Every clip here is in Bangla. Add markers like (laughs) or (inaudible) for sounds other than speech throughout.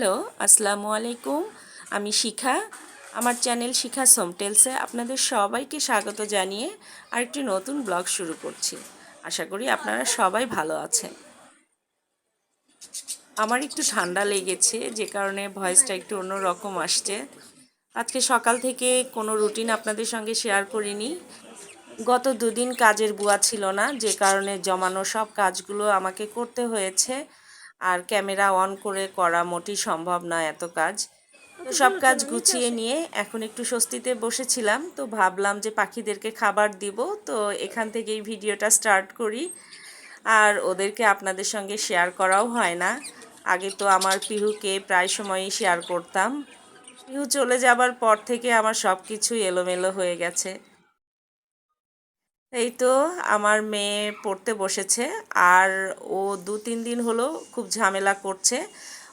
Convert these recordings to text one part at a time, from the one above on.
হ্যালো, আসসালামু আলাইকুম। আমি শিখা। আমার চ্যানেল শিখা সোমটেলসে আপনাদের সবাইকে স্বাগত জানিয়ে আরেকটি নতুন ব্লগ শুরু করছি। আশা করি আপনারা সবাই ভালো আছেন। আমার একটু ঠান্ডা লেগেছে, যে কারণে ভয়েসটা একটু অন্যরকম আসছে। আজকে সকাল থেকে কোনো রুটিন আপনাদের সঙ্গে শেয়ার করিনি। গত দুদিন কাজের বুয়া ছিল না, যে কারণে জমানো সব কাজগুলো আমাকে করতে হয়েছে। আর ক্যামেরা অন করে করা মোটেই সম্ভব নয় এত কাজ। তো সব কাজ গুছিয়ে নিয়ে এখন একটু স্বস্তিতে বসেছিলাম তো ভাবলাম যে পাখিদেরকে খাবার দিব তো এখান থেকেই ভিডিওটা স্টার্ট করি। আর ওদেরকে আপনাদের সঙ্গে শেয়ার করাও হয় না। আগে তো আমার পিহুকে প্রায় সময়ই শেয়ার করতাম। পিহু চলে যাবার পর থেকে আমার সব কিছুই এলোমেলো হয়ে গেছে। এই তো আমার মেয়ে পড়তে বসেছে আর ও দু, তিন দিন হলো খুব ঝামেলা করছে।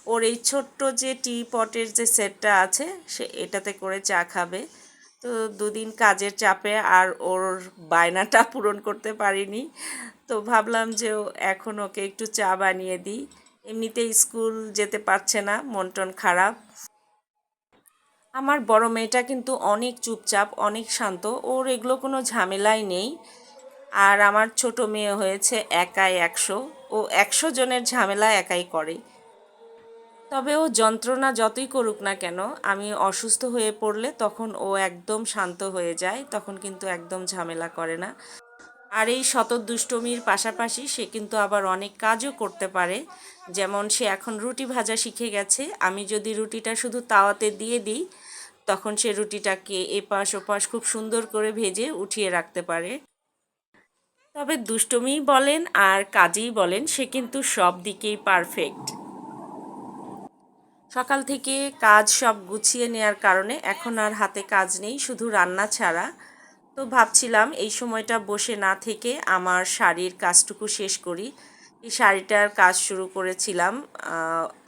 ওর এই ছোট্ট যে টি পটের যে সেটটা আছে, সে এটাতে করে চা খাবে। তো দুদিন কাজের চাপে আর ওর বায়নাটা (laughs) পূরণ করতে পারিনি। তো ভাবলাম যে এখন ওকে একটু চা বানিয়ে দিই। এমনিতে স্কুল যেতে পারছে না মন টন খারাপ। আমার বড় মেয়েটা কিন্তু অনেক চুপচাপ, অনেক শান্ত। ওর এগুলো কোনো ঝামেলাই নেই। আর আমার ছোট মেয়ে হয়েছে একাই একশো। ও একশো জনের ঝামেলা একাই করে। তবে ও যন্ত্রণা যতই করুক না কেন, আমি অসুস্থ হয়ে পড়লে তখন ও একদম শান্ত হয়ে যায়, তখন কিন্তু একদম ঝামেলা করে না। আর এই শত দুষ্টমির পাশাপাশি সে কিন্তু আবার অনেক কাজও করতে পারে। যেমন সে এখন রুটি ভাজা শিখে গেছে, আমি যদি রুটিটা শুধু তাওয়াতে দিয়ে দিই, তখন সে রুটিটাকে এপাশ ওপাশ খুব সুন্দর করে ভেজে উঠিয়ে রাখতে পারে। তবে দুষ্টমিই বলেন আর কাজেই বলেন, সে কিন্তু সব দিকেই পারফেক্ট। সকাল থেকে কাজ সব গুছিয়ে নেওয়ার কারণে এখন আর হাতে কাজ নেই, শুধু রান্না ছাড়া। তো ভাবছিলাম এই সময়টা বসে না থেকে আমার শাড়ির কাজটুকু শেষ করি। এই শাড়িটার কাজ শুরু করেছিলাম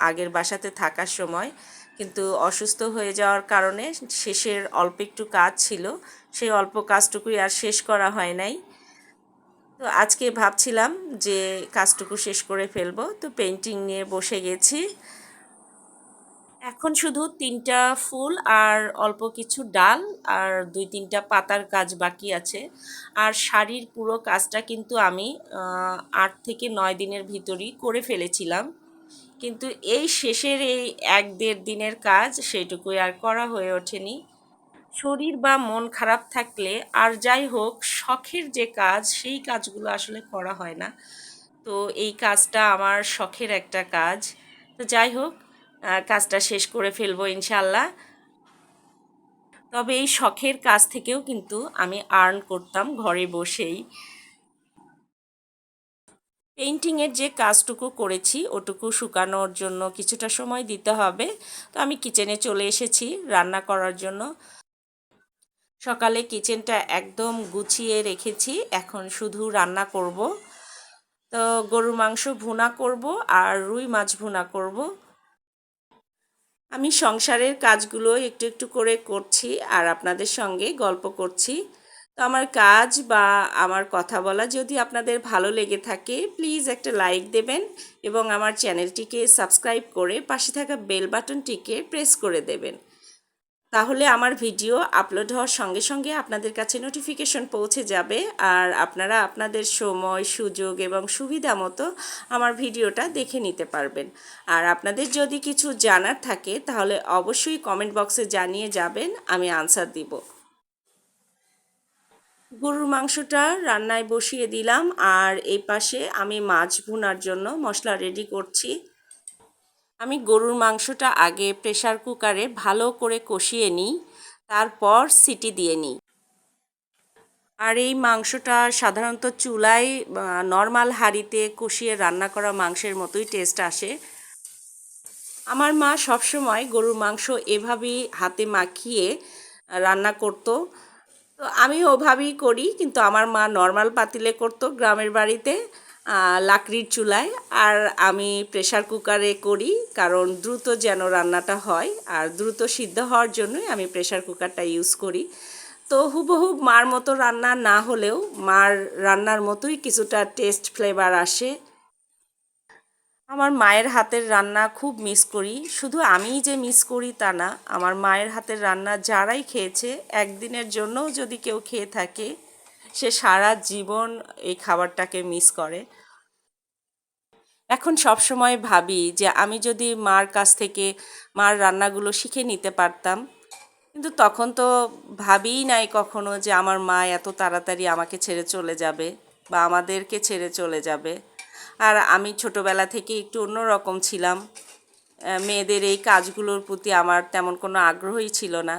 আগের বাসাতে থাকার সময়। কিন্তু অসুস্থ হয়ে যাওয়ার কারণে শেষের অল্প একটু কাজ ছিল, সেই অল্প কাজটুকুই আর শেষ করা হয় নাই। তো আজকে ভাবছিলাম যে কাজটুকু শেষ করে ফেলব, তো পেন্টিং নিয়ে বসে গেছি। এখন শুধু তিনটা ফুল আর অল্প কিছু ডাল আর দুই তিনটা পাতার কাজ বাকি আছে। আর শাড়ির পুরো কাজটা কিন্তু আমি আট থেকে নয় দিনের ভিতরই করে ফেলেছিলাম। কিন্তু এই শেষের এই এক দেড় দিনের কাজ সেটুকুই আর করা হয়ে ওঠেনি। শরীর বা মন খারাপ থাকলে আর যাই হোক, শখের যে কাজ, সেই কাজগুলো আসলে করা হয় না। তো এই কাজটা আমার শখের একটা কাজ। তো যাই হোক কাজটা শেষ করে ফেলব ইনশাল্লাহ তবে এই শখের কাজ থেকেও কিন্তু আমি আর্ন করতাম ঘরে বসেই। পেন্টিংয়ের যে কাজটুকু করেছি, ওটুকু শুকানোর জন্য কিছুটা সময় দিতে হবে। তো আমি কিচেনে চলে এসেছি রান্না করার জন্য। সকালে কিচেনটা একদম গুছিয়ে রেখেছি, এখন শুধু রান্না করব। তো গরুর মাংস ভুনা করব আর রুই মাছ ভুনা করব। আমি সংসারের কাজগুলো একটু একটু করে করছি আর আপনাদের সঙ্গে গল্প করছি। তো আমার কাজ বা আমার কথা বলা যদি আপনাদের ভালো লেগে থাকে প্লিজ একটা লাইক দেবেন এবং আমার চ্যানেলটিকে সাবস্ক্রাইব করে পাশে থাকা বেল বাটনটিকে প্রেস করে দেবেন। তাহলে আমার ভিডিও আপলোড হওয়ার সঙ্গে সঙ্গে আপনাদের কাছে নোটিফিকেশন পৌঁছে যাবে। আর আপনারা আপনাদের সময়, সুযোগ এবং সুবিধা মতো আমার ভিডিওটা দেখে নিতে পারবেন। আর আপনাদের যদি কিছু জানার থাকে, তাহলে অবশ্যই কমেন্ট বক্সে জানিয়ে যাবেন, আমি আনসার দিব। গরুর মাংসটা রান্নায় বসিয়ে দিলাম, আর এই পাশে আমি মাছ ভুনার জন্য মশলা রেডি করছি। আমি গরুর মাংসটা আগে প্রেশার কুকারে ভালো করে কষিয়ে নিই, তারপর সিটি দিয়ে নিই। আর এই মাংসটা সাধারণত চুলায় নর্মাল হাঁড়িতে কষিয়ে রান্না করা মাংসের মতোই টেস্ট আসে। আমার মা সবসময় গরুর মাংস এভাবেই হাতে মাখিয়ে রান্না করতো। তো আমি ওভাবেই করি, কিন্তু আমার মা নর্মাল পাতিলে করতো গ্রামের বাড়িতে। লাকড়ির চুলায়। আর আমি প্রেশার কুকারে করি, কারণ দ্রুত যেন রান্নাটা হয়, আর দ্রুত সিদ্ধ হওয়ার জন্যই আমি প্রেশার কুকারটা ইউজ করি। তো হুবহু মার মতো রান্না না হলেও মার রান্নার মতোই কিছুটা টেস্ট ফ্লেভার আসে। আমার মায়ের হাতের রান্না খুব মিস করি। শুধু আমিই যে মিস করি তা না, আমার মায়ের হাতের রান্না যারাই খেয়েছে, একদিনের জন্যও যদি কেউ খেয়ে থাকে, সে সারা জীবন এই খাবারটাকে মিস করে। এখন সব সময় ভাবি যে আমি যদি মার কাছ থেকে মার রান্নাগুলো শিখে নিতে পারতাম। কিন্তু তখন তো ভাবিই নাই কখনো যে আমার মা এত তাড়াতাড়ি আমাকে ছেড়ে চলে যাবে বা আমাদেরকে ছেড়ে চলে যাবে। আর আমি ছোটোবেলা থেকে একটু অন্যরকম ছিলাম। মেয়েদের এই কাজগুলোর প্রতি আমার তেমন কোনো আগ্রহই ছিল না।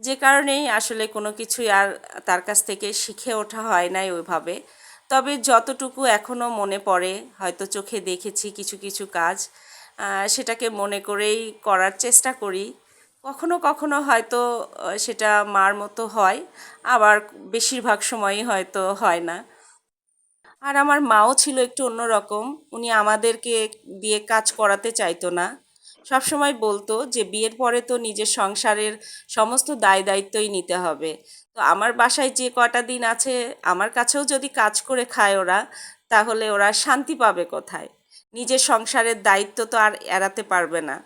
যে কারণেই আসলে কোনো কিছুই আর তার কাছ থেকে শিখে ওঠা হয় নাই ওইভাবে। তবে যতটুকু এখনও মনে পড়ে, হয়তো চোখে দেখেছি কিছু কিছু কাজ সেটাকে মনে করেই করার চেষ্টা করি। কখনো কখনো হয়তো সেটা মার মতো হয়, আবার বেশিরভাগ সময়ই হয়তো হয় না। আর আমার মাও ছিল একটু অন্যরকম, উনি আমাদেরকে দিয়ে কাজ করাতে চাইতো না। সব সময় বলতো যে, বিয়ের পরে তো নিজের সংসারের সমস্ত দায় দায়িত্বই নিতে হবে। তো আমার বাসায় যে কটা দিন আছে, আমার কাছেও যদি কাজ করে খায় ওরা, তাহলে ওরা শান্তি পাবে কোথায়? নিজের সংসারের দায়িত্ব তো আর এড়াতে পারবে না।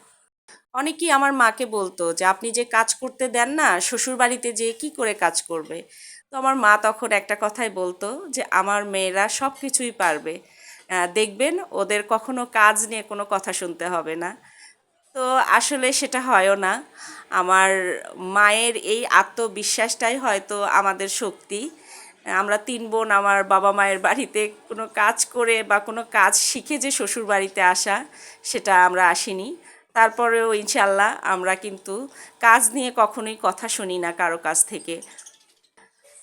অনেকেই আমার মাকে বলতো যে, আপনি যে কাজ করতে দেন না শ্বশুর বাড়িতে যেয়ে কি করে কাজ করবে? তো আমার মা তখন একটা কথাই বলতো যে, আমার মেয়েরা সব কিছুই পারবে দেখবেন ওদের কখনো কাজ নিয়ে কোনো কথা শুনতে হবে না। তো আসলে সেটা হয়ও না। আমার মায়ের এই আত্মবিশ্বাসটাই হয়তো আমাদের শক্তি। আমরা তিন বোন, আমার বাবা মায়ের বাড়িতে কোনো কাজ করে বা কোনো কাজ শিখে যে শ্বশুর বাড়িতে আসা, সেটা আমরা আসিনি। তারপরেও ইনশাল্লাহ আমরা কিন্তু কাজ নিয়ে কখনোই কথা শুনি না কারও কাছ থেকে।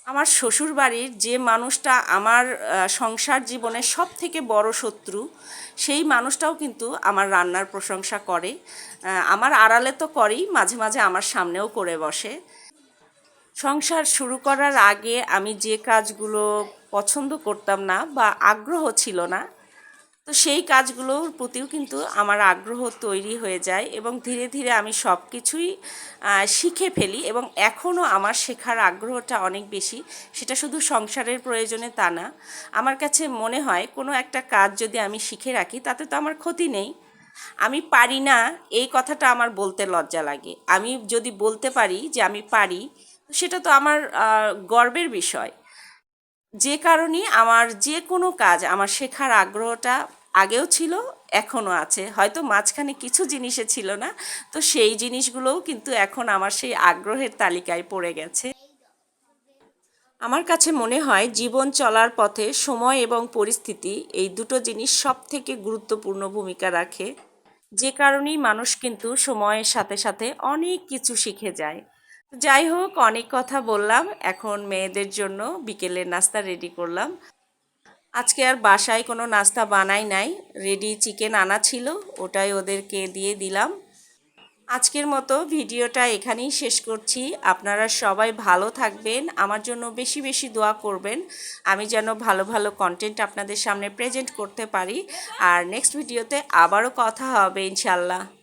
আমার শ্বশুর বাড়ির যে মানুষটা আমার সংসার জীবনের সব থেকে বড় শত্রু, সেই মানুষটাও কিন্তু আমার রান্নার প্রশংসা করে। আমার আড়ালে তো করেই, মাঝে মাঝে আমার সামনেও করে বসে। সংসার শুরু করার আগে আমি যে কাজগুলো পছন্দ করতাম না বা আগ্রহ ছিল না তো সেই কাজগুলোর প্রতিও কিন্তু আমার আগ্রহ তৈরি হয়ে যায় এবং ধীরে ধীরে আমি সব কিছুই শিখে ফেলি এবং এখনও আমার শেখার আগ্রহটা অনেক বেশি। সেটা শুধু সংসারের প্রয়োজনে তা না। আমার কাছে মনে হয় কোনো একটা কাজ যদি আমি শিখে রাখি, তাতে তো আমার ক্ষতি নেই। আমি পারি না, এই কথাটা আমার বলতে লজ্জা লাগে। আমি যদি বলতে পারি যে আমি পারি, সেটা তো আমার গর্বের বিষয়। যে কারণে আমার যে কোনো কাজ, আমার শেখার আগ্রহটা আগেও ছিল, এখনও আছে। হয়তো মাঝখানে কিছু জিনিসে ছিল না, তো সেই জিনিসগুলোও কিন্তু এখন আমার সেই আগ্রহের তালিকায় পড়ে গেছে। আমার কাছে মনে হয় জীবন চলার পথে সময় এবং পরিস্থিতি এই দুটো জিনিস সব থেকে গুরুত্বপূর্ণ ভূমিকা রাখে। যে কারণেই মানুষ কিন্তু সময়ের সাথে সাথে অনেক কিছু শিখে যায়। যাই হোক, অনেক কথা বললাম। এখন মেয়েদের জন্য বিকেলের নাস্তা রেডি করলাম। আজকে আর বাসায় কোনো নাস্তা বানাই নাই। রেডি চিকেন আনা ছিল, ওটাই ওদেরকে দিয়ে দিলাম। আজকের মতো ভিডিওটা এখানেই শেষ করছি। আপনারা সবাই ভালো থাকবেন, আমার জন্য বেশি বেশি দোয়া করবেন। আমি যেন ভালো ভালো কন্টেন্ট আপনাদের সামনে প্রেজেন্ট করতে পারি। আর নেক্সট ভিডিওতে আবারও কথা হবে, ইনশাল্লাহ।